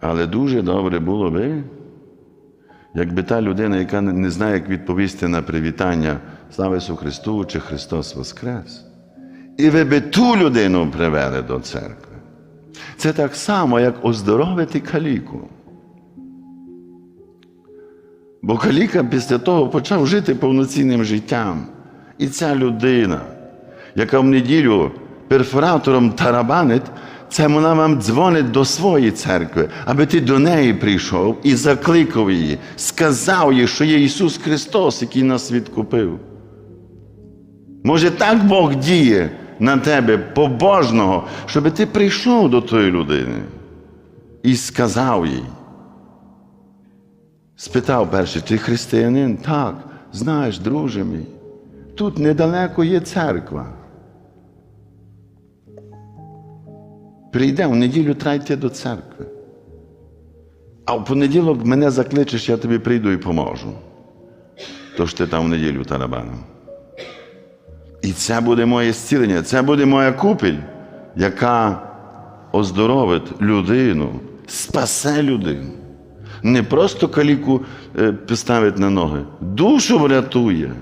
Але дуже добре було би, якби та людина, яка не- знає, як відповісти на привітання Слава Ісусу Христу чи Христос Воскрес, і ви би ту людину привели до церкви. Це так само, як оздоровити каліку. Бо каліка після того почав жити повноцінним життям. І ця людина, яка в неділю перфоратором тарабанить, це вона вам дзвонить до своєї церкви, аби ти до неї прийшов і закликав її, сказав їй, що є Ісус Христос, який нас відкупив. Може, так Бог діє на тебе побожного, щоб ти прийшов до тої людини і сказав їй. Спитав перше, ти християнин? Так, знаєш, друже мій, тут недалеко є церква. Прийде в неділю треба йти до церкви. А в понеділок мене закличеш, я тобі прийду і поможу. Тож ти там в неділю тарабаном. І це буде моє зцілення, це буде моя купіль, яка оздоровить людину, спасе людину. Не просто каліку е, поставить на ноги, душу врятує.